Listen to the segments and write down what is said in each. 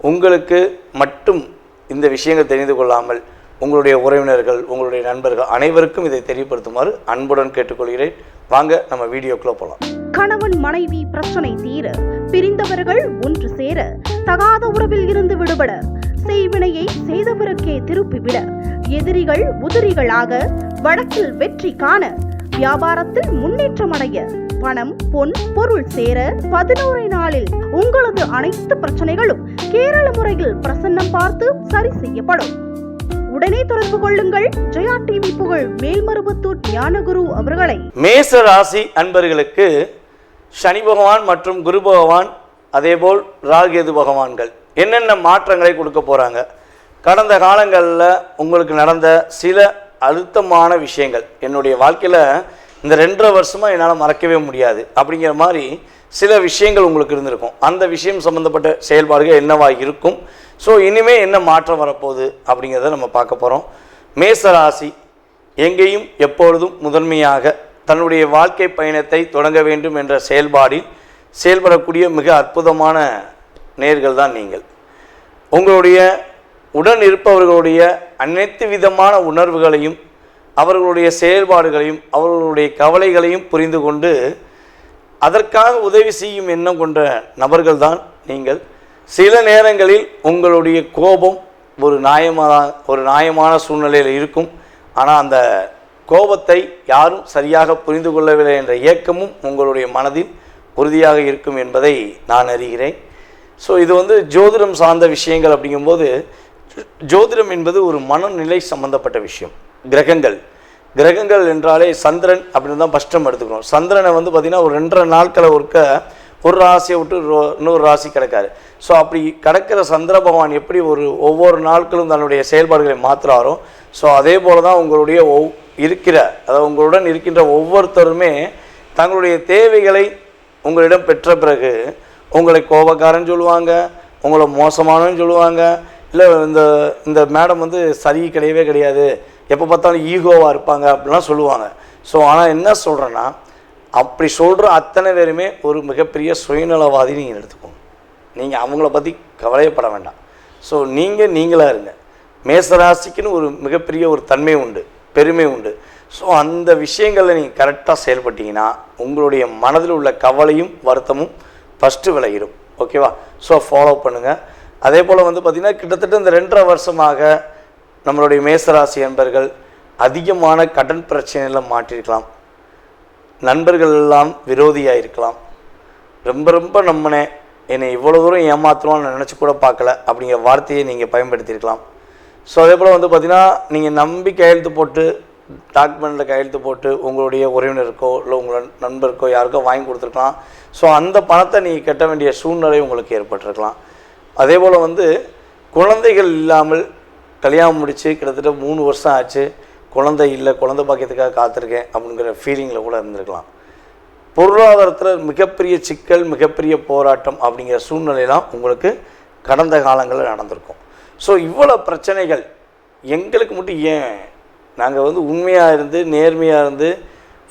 உங்களுக்கு மட்டும் இந்த விஷயங்கள் தெரிந்து கொள்ளாமல் உங்களுடைய உறவினர்கள் உங்களுடைய நண்பர்கள் அனைவருக்கும் இதை தெரியப்படுத்துமாறு அன்புடன் கேட்டுக்கொள்கிறேன். வாங்க நம்ம வீடியோக்குள்ளே போகலாம் கணவன் மனைவி பிரச்சனை தீர பிரிந்தவர்கள் ஒன்று சேர தகாத உறவில் இருந்து விடுபட செய்வினையை செய்தவருக்கே திருப்பிவிட எதிரிகள் உதிரிகளாக வழக்கில் வெற்றி காண வியாபாரத்தில் முன்னேற்றம் அடைய பணம் பொன் பொருள் சேர பதினோரு நாளில் உங்களது அனைத்து பிரச்சனைகளும் கேரள முறையில் பிரசன்னம் பார்த்து சரி செய்யப்படும். உடனே தொடர்பு கொள்ளுங்கள். ஜெயா டிவி புகழ் மேல்மருவத்தூர் ஞானகுரு அவர்களை. மேச ராசி அன்பர்களுக்கு சனி பகவான் மற்றும் குரு பகவான் அதேபோல் ராகேது பகவான்கள். என்னென்ன மாற்றங்களை கொடுக்க போகிறாங்க கடந்த காலங்களில் உங்களுக்கு நடந்த சில அழுத்தமான விஷயங்கள். என்னுடைய வாழ்க்கையில் இந்த ரெண்டரை வருஷமாக என்னால் மறக்கவே முடியாது. அப்படிங்கிற மாதிரி சில விஷயங்கள் உங்களுக்கு இருந்திருக்கும். அந்த விஷயம் சம்மந்தப்பட்ட செயல்பாடுகள் என்னவாக இருக்கும்? ஸோ இனிமேல் என்ன மாற்றம் வரப்போகுது அப்படிங்கிறத நம்ம பார்க்க போகிறோம் மேசராசி எங்கேயும் எப்பொழுதும் முதன்மையாக தன்னுடைய வாழ்க்கை பயணத்தை தொடங்க வேண்டும் என்ற செயல்பாடில் செயல்படக்கூடிய மிக அற்புதமான நேர்கள் தான் நீங்கள். உங்களுடைய உடன் இருப்பவர்களுடைய அனைத்து விதமான உணர்வுகளையும் அவர்களுடைய செயல்பாடுகளையும் அவர்களுடைய கவலைகளையும் புரிந்து கொண்டு அதற்காக உதவி செய்யும் எண்ணம் கொண்ட நபர்கள் தான் நீங்கள். சில நேரங்களில் உங்களுடைய கோபம் ஒரு நியாயமான ஒரு நியாயமான சூழ்நிலையில் இருக்கும். ஆனால் அந்த கோபத்தை யாரும் சரியாக புரிந்து கொள்ளவில்லை என்ற ஏக்கமும் உங்களுடைய மனதில் உறுதியாக இருக்கும் என்பதை நான் அறிகிறேன். ஸோ இது வந்து ஜோதிடம் சார்ந்த விஷயங்கள் அப்படிங்கும்போது ஜோதிடம் என்பது ஒரு மனநிலை சம்பந்தப்பட்ட விஷயம். கிரகங்கள். கிரகங்கள் என்றாலே சந்திரன் அப்படின்னு தான் ஃபஸ்ட் நம்ம எடுத்துக்கிறோம். சந்திரனை வந்து பார்த்திங்கன்னா ஒரு ரெண்டரை நாட்களை ஒருக்க ஒரு ராசியை விட்டு ரோ- இன்னொரு ராசி கிடக்காரு. ஸோ அப்படி கிடக்கிற சந்திர பகவான் எப்படி ஒரு ஒவ்வொரு நாட்களும் தன்னுடைய செயல்பாடுகளை மாற்றுறாரோ ஸோ அதே போல தான் உங்களுடைய ஒவ் இருக்கிற அதாவது உங்களுடன் இருக்கின்ற ஒவ்வொருத்தருமே தங்களுடைய தேவைகளை உங்களிடம் பெற்ற பிறகு உங்களை கோபக்காரன்னு சொல்லுவாங்க உங்களை மோசமானன்னு சொல்லுவாங்க இல்லை இந்த இந்த மேடம் வந்து சரி கிடையவே கிடையாது எப்போ பார்த்தாலும் ஈகோவாக இருப்பாங்க அப்படிலாம் சொல்லுவாங்க. ஸோ ஆனால் என்ன சொல்கிறேன்னா அப்படி சொல்கிற அத்தனை பேருமே ஒரு மிகப்பெரிய சுயநலவாதி நீங்கள் எடுத்துக்கோங்க. நீங்கள் அவங்கள பற்றி கவலையப்பட வேண்டாம். ஸோ நீங்கள் நீங்களாக இருங்க. மேசராசிக்குன்னு ஒரு மிகப்பெரிய ஒரு தன்மை உண்டு பெருமை உண்டு. ஸோ அந்த விஷயங்களில் நீங்கள் கரெக்டாக செயல்பட்டீங்கன்னா உங்களுடைய மனதில் உள்ள கவலையும் வருத்தமும் ஃபஸ்ட்டு விளையிடும் ஓகேவா ஸோ ஃபாலோ பண்ணுங்கள் அதே போல் வந்து பார்த்திங்கன்னா கிட்டத்தட்ட இந்த ரெண்டரை வருஷமாக நம்மளுடைய மேசராசி என்பர்கள் அதிகமான கடன் பிரச்சனையில் மாட்டிருக்கலாம் நண்பர்கள் எல்லாம் விரோதியாக இருக்கலாம் ரொம்ப ரொம்ப நம்மனே என்னை இவ்வளோ தூரம் ஏமாத்துவான்னு நான் நினச்சி கூட பார்க்கல அப்படிங்கிற வார்த்தையை நீங்கள் பயன்படுத்தியிருக்கலாம். ஸோ அதே போல் வந்து பார்த்தீங்கன்னா நீங்கள் நம்பி கையெழுத்து போட்டு டாக்குமெண்ட்டில் கையெழுத்து போட்டு உங்களுடைய உறவினருக்கோ இல்லை உங்களோட நண்பருக்கோ யாருக்கோ வாங்கி கொடுத்துருக்கலாம். ஸோ அந்த பணத்தை நீங்கள் கட்ட வேண்டிய சூழ்நிலை உங்களுக்கு ஏற்பட்டிருக்கலாம். அதே போல் வந்து குழந்தைகள் இல்லாமல் கல்யாணம் முடித்து கிட்டத்தட்ட மூணு வருஷம் ஆச்சு. குழந்தை இல்லை குழந்தை பாக்கியத்துக்காக காத்திருக்கேன் அப்படிங்கிற ஃபீலிங்கில் கூட இருந்திருக்கலாம். பொருளாதாரத்தில் மிகப்பெரிய சிக்கல் மிகப்பெரிய போராட்டம் அப்படிங்கிற சூழ்நிலையெல்லாம் உங்களுக்கு கடந்த காலங்களில் நடந்திருக்கும். ஸோ இவ்வளோ பிரச்சனைகள் எங்களுக்கு மட்டும் ஏன்? நாங்கள் வந்து உண்மையாக இருந்து நேர்மையாக இருந்து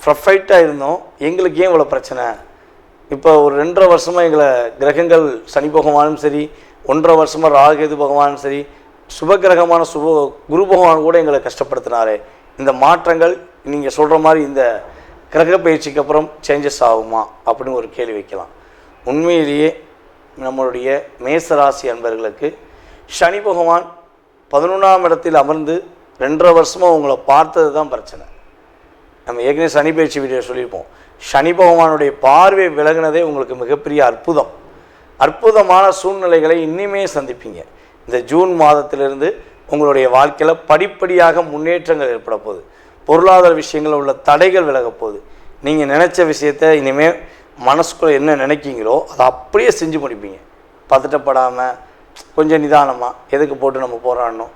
ப்ரொஃபைட்டாக இருந்தோம். எங்களுக்கு ஏன் இவ்வளோ பிரச்சனை? இப்போ ஒரு ரெண்டரை வருஷமாக எங்களை கிரகங்கள் சனி பகவானும் சரி ஒன்றரை வருஷமாக ராகேது பகவானும் சரி சுபகிரகமான சுப குரு பகவான் கூட எங்களை கஷ்டப்படுத்தினாரு. இந்த மாற்றங்கள் நீங்கள் சொல்கிற மாதிரி இந்த கிரக பயிற்சிக்கு அப்புறம் சேஞ்சஸ் ஆகுமா அப்படின்னு ஒரு கேள்வி வைக்கலாம். உண்மையிலேயே நம்மளுடைய மேசராசி அன்பர்களுக்கு சனி பகவான் பதினொன்றாம் இடத்தில் அமர்ந்து ரெண்டரை வருஷமாக உங்களை பார்த்தது தான் பிரச்சனை. நம்ம ஏற்கனவே சனி பயிற்சி வீடியோ சொல்லியிருப்போம். சனி பகவானுடைய பார்வை விலகினதே உங்களுக்கு மிகப்பெரிய அற்புதம். அற்புதமான சூழ்நிலைகளை இன்னுமே சந்திப்பீங்க. இந்த ஜூன் மாதத்திலிருந்து உங்களுடைய வாழ்க்கையில் படிப்படியாக முன்னேற்றங்கள் ஏற்பட போகுது. பொருளாதார விஷயங்களில் உள்ள தடைகள் விலக போகுது. நீங்கள் நினச்ச விஷயத்த இனிமேல் மனசுக்குள்ளே என்ன நினைக்கிங்களோ அதை அப்படியே செஞ்சு முடிப்பீங்க. பதட்டப்படாமல் கொஞ்சம் நிதானமாக எதுக்கு போட்டு நம்ம போராடணும்?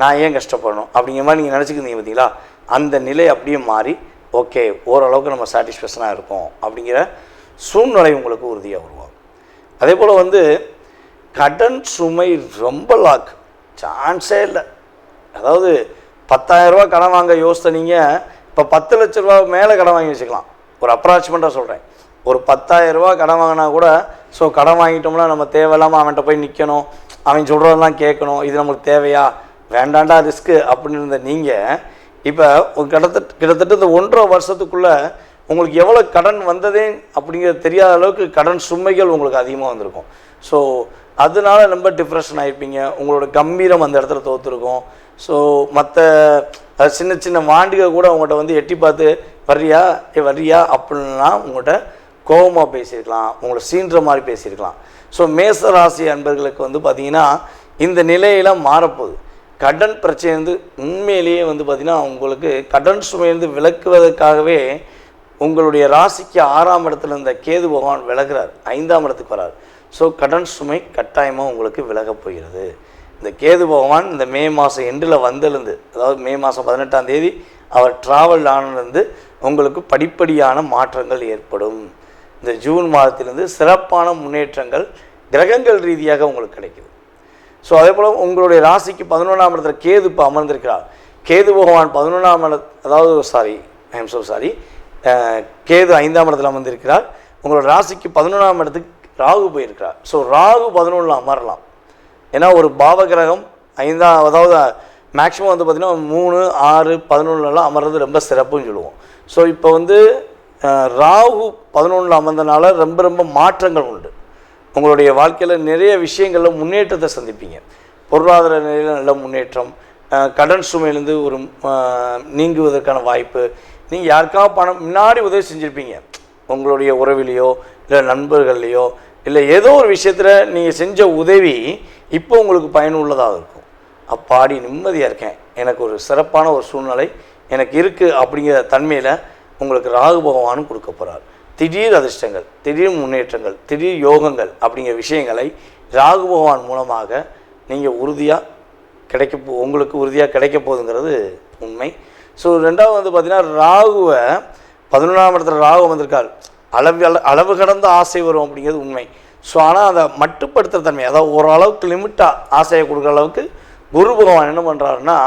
நான் ஏன் கஷ்டப்படணும்? அப்படிங்கிற மாதிரி நீங்கள் நினச்சிக்கிங்க பார்த்தீங்களா அந்த நிலை அப்படியே மாறி ஓகே ஓரளவுக்கு நம்ம சாட்டிஸ்ஃபேக்ஷனாக இருக்கோம் அப்படிங்கிற சூழ்நிலை உங்களுக்கு உறுதியாக உருவாகும். அதே போல் வந்து கடன் சுமை ரொம்ப லாக். சான்ஸே இல்லை. அதாவது பத்தாயிரரூபா கடன் வாங்க யோசித்த நீங்கள் இப்போ பத்து லட்ச ரூபா மேலே கடன் வாங்கி வச்சுக்கலாம். ஒரு அப்ராச்மெண்ட்டாக சொல்கிறேன் ஒரு பத்தாயிரரூபா கடன் வாங்கினா கூட ஸோ கடன் வாங்கிட்டோம்னா நம்ம தேவையில்லாமல் அவன்கிட்ட போய் நிற்கணும் அவன் சொல்கிறதெல்லாம் கேட்கணும். இது நம்மளுக்கு தேவையா? வேண்டாண்டா ரிஸ்க்கு அப்படின்னு இருந்த நீங்கள் இப்போ கிட்டத்தட்ட கிட்டத்தட்ட இந்த ஒன்றரை வருஷத்துக்குள்ளே உங்களுக்கு எவ்வளோ கடன் வந்ததே அப்படிங்கிறது தெரியாத அளவுக்கு கடன் சுமைகள் உங்களுக்கு அதிகமாக வந்திருக்கும். ஸோ அதனால ரொம்ப டிப்ரெஷன் ஆகிருப்பீங்க உங்களோட கம்பீரம் அந்த இடத்துல தோற்றுருக்கும் ஸோ மற்ற சின்ன சின்ன வாண்டிகள் கூட உங்கள்கிட்ட வந்து எட்டி பார்த்து வர்றியா? ஏ வர்றியா? அப்படின்னா உங்கள்கிட்ட கோபமாக பேசியிருக்கலாம். உங்களை சீன்ற மாதிரி பேசியிருக்கலாம். ஸோ மேச ராசி அன்பர்களுக்கு வந்து பார்த்திங்கன்னா இந்த நிலையில மாறப்போகுது. கடன் பிரச்சனை வந்து உண்மையிலேயே வந்து பார்த்திங்கன்னா உங்களுக்கு கடன் சுமையிலிருந்து விலக்குவதற்காகவே உங்களுடைய ராசிக்கு ஆறாம் இடத்துல இருந்த கேது பகவான் விலகிறார். ஐந்தாம் இடத்துக்கு வரார் ஸோ கடன் சுமை கட்டாயமாக உங்களுக்கு விலகப் போகிறது. இந்த கேது பகவான் இந்த மே மாதம் எண்டில் வந்திருந்து அதாவது மே மாதம் பதினெட்டாம் தேதி அவர் ட்ராவல் ஆனதுலேருந்து உங்களுக்கு படிப்படியான மாற்றங்கள் ஏற்படும். இந்த ஜூன் மாதத்திலிருந்து சிறப்பான முன்னேற்றங்கள் கிரகங்கள் ரீதியாக உங்களுக்கு கிடைக்குது. ஸோ அதே போல் உங்களுடைய ராசிக்கு பதினொன்றாம் இடத்துல கேது இப்போ அமர்ந்திருக்கிறார். கேது பகவான் பதினொன்றாம் இட அதாவது sorry I am so sorry Ketu ஐந்தாம் இடத்துல அமர்ந்திருக்கிறார். உங்களோட ராசிக்கு பதினொன்றாம் இடத்துக்கு ராகு போயிருக்கிறார். ஸோ ராகு பதினொன்றில் அமரலாம். ஏன்னா ஒரு பாவகிரகம் ஐந்தாம் அதாவது மேக்ஸிமம் வந்து பார்த்திங்கன்னா மூணு ஆறு பதினொன்றுலாம் அமர்றது ரொம்ப சிறப்புன்னு சொல்லுவோம். ஸோ இப்போ வந்து ராகு பதினொன்றில் அமர்ந்தனால ரொம்ப ரொம்ப மாற்றங்கள் உண்டு. உங்களுடைய வாழ்க்கையில் நிறைய விஷயங்களில் முன்னேற்றத்தை சந்திப்பீங்க. பொருளாதார நிலையில் நல்ல முன்னேற்றம் கடன் சுமையிலேருந்து ஒரு நீங்குவதற்கான வாய்ப்பு நீங்கள் யாருக்காக பணம் முன்னாடி உதவி செஞ்சுருப்பீங்க. உங்களுடைய உறவிலையோ இல்லை நண்பர்கள்லையோ இல்லை ஏதோ ஒரு விஷயத்தில் நீங்கள் செஞ்ச உதவி இப்போ உங்களுக்கு பயனுள்ளதாக இருக்கும். அப்பாடி நிம்மதியாக இருக்கேன். எனக்கு ஒரு சிறப்பான ஒரு சூழ்நிலை எனக்கு இருக்குது அப்படிங்கிற தன்மையில் உங்களுக்கு ராகு பகவானும் கொடுக்க போகிறார் திடீர் அதிர்ஷ்டங்கள் திடீர் முன்னேற்றங்கள் திடீர் யோகங்கள் அப்படிங்கிற விஷயங்களை ராகு பகவான் மூலமாக நீங்கள் உறுதியாக கிடைக்க உங்களுக்கு உறுதியாக கிடைக்க போகுதுங்கிறது உண்மை. ஸோ ரெண்டாவது வந்து பார்த்திங்கன்னா ராகுவை பதினொன்றாம் இடத்துல ராகு வந்திருக்காள் அளவு அளவு கடந்த ஆசை வரும் அப்படிங்கிறது உண்மை. ஸோ ஆனால் அதை மட்டுப்படுத்துகிற தன்மை அதாவது ஓரளவுக்கு லிமிட்டாக ஆசையை கொடுக்குற அளவுக்கு குரு பகவான் என்ன பண்ணுறாருன்னா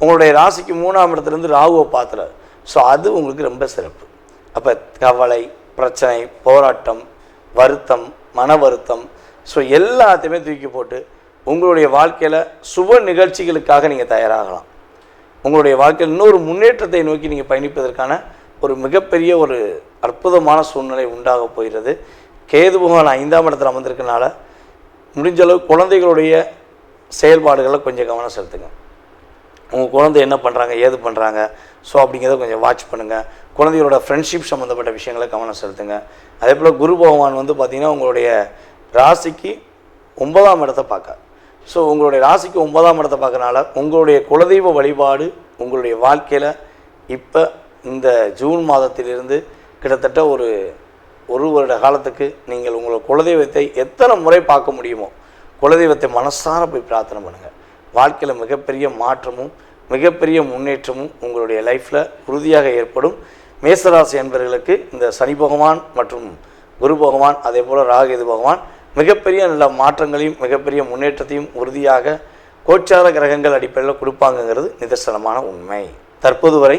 உங்களுடைய ராசிக்கு மூணாம் இடத்துலேருந்து ராகுவை பார்த்துறாரு ஸோ அது உங்களுக்கு ரொம்ப சிறப்பு. அப்போ கவலை பிரச்சனை போராட்டம் வருத்தம் மன வருத்தம் ஸோ எல்லாத்தையுமே தூக்கி போட்டு உங்களுடைய வாழ்க்கையில் சுப நிகழ்ச்சிகளுக்காக நீங்கள் தயாராகலாம். உங்களுடைய வாழ்க்கையில் இன்னொரு முன்னேற்றத்தை நோக்கி நீங்கள் பயணிப்பதற்கான ஒரு மிகப்பெரிய ஒரு அற்புதமான சூழ்நிலை உண்டாக போகிறது. கேது பகவான் ஐந்தாம் இடத்துல அமர்ந்திருக்கனால முடிஞ்ச அளவு குழந்தைகளுடைய செயல்பாடுகளை கொஞ்சம் கவனம் செலுத்துங்க. உங்கள் குழந்தை என்ன பண்ணுறாங்க ஏது பண்ணுறாங்க ஸோ அப்படிங்கிறத கொஞ்சம் வாட்ச் பண்ணுங்கள் குழந்தைகளோட ஃப்ரெண்ட்ஷிப் சம்மந்தப்பட்ட விஷயங்களை கவனம் செலுத்துங்க. அதே போல் குரு பகவான் வந்து பார்த்திங்கன்னா உங்களுடைய ராசிக்கு ஒன்பதாம் இடத்தை பார்க்க. ஸோ உங்களுடைய ராசிக்கு ஒன்பதாம் இடத்தை பார்க்கறனால உங்களுடைய குலதெய்வ வழிபாடு உங்களுடைய வாழ்க்கையில் இப்போ இந்த ஜூன் மாதத்திலிருந்து கிட்டத்தட்ட ஒரு ஒரு வருட காலத்துக்கு நீங்கள் உங்கள் குலதெய்வத்தை எத்தனை முறை பார்க்க முடியுமோ குலதெய்வத்தை மனசார போய் பிரார்த்தனை பண்ணுங்கள் வாழ்க்கையில் மிகப்பெரிய மாற்றமும் மிகப்பெரிய முன்னேற்றமும் உங்களுடைய லைஃப்பில் உறுதியாக ஏற்படும். மேசராசி என்பவர்களுக்கு இந்த சனி பகவான் மற்றும் குரு பகவான் அதே போல் ராகேது பகவான் மிகப்பெரிய நல்ல மாற்றங்களையும் மிகப்பெரிய முன்னேற்றத்தையும் உறுதியாக கோச்சார கிரகங்கள் அடிப்படையில் கொடுப்பாங்கங்கிறது நிதர்சனமான உண்மை. தற்போது வரை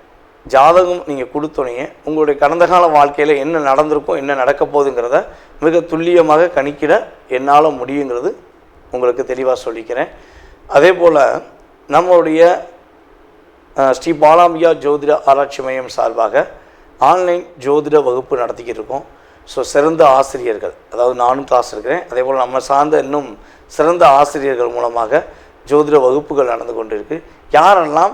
ஜாதகம் நீங்கள் கொடுத்தோன்னே உங்களுடைய கடந்த கால வாழ்க்கையில் என்ன நடந்திருக்கும் என்ன நடக்க போகுதுங்கிறத மிக துல்லியமாக கணிக்கிட என்னால் முடியுங்கிறது உங்களுக்கு தெளிவாக சொல்லிக்கிறேன். அதே போல் நம்மளுடைய ஸ்ரீ பாலாம்பியா ஜோதிட ஆராய்ச்சி மையம் சார்பாக ஆன்லைன் ஜோதிட வகுப்பு நடத்திக்கிட்டு இருக்கோம். ஸோ சிறந்த ஆசிரியர்கள் அதாவது நானும் கிளாஸ் இருக்கிறேன் அதே போல் நம்ம சார்ந்த இன்னும் சிறந்த ஆசிரியர்கள் மூலமாக ஜோதிட வகுப்புகள் நடந்து கொண்டிருக்கு. யாரெல்லாம்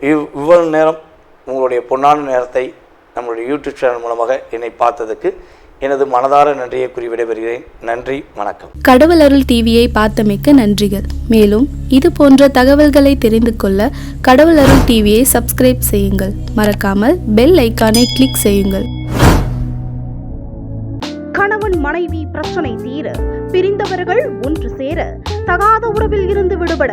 இவ் இவ்வளவு நேரம் உங்களுடைய பொன்னான நேரத்தை நம்மளுடைய யூடியூப் சேனல் மூலமாக என்னை பார்த்ததுக்கு எனது மனதார நன்றியை கூறி விடைபெறுகிறேன். நன்றி வணக்கம். கடவுள் அருள் டிவியை பார்த்தமைக்க நன்றிகள். மேலும் இது போன்ற தகவல்களை தெரிந்து கொள்ள கடவுள் அருள் டிவியை சப்ஸ்கிரைப் செய்யுங்கள். மறக்காமல் பெல் ஐக்கானை கிளிக் செய்யுங்கள். கணவன் மனைவி பிரச்சனை தீர பிரிந்தவர்கள் ஒன்று சேர தகாத உறவில் இருந்து விடுபட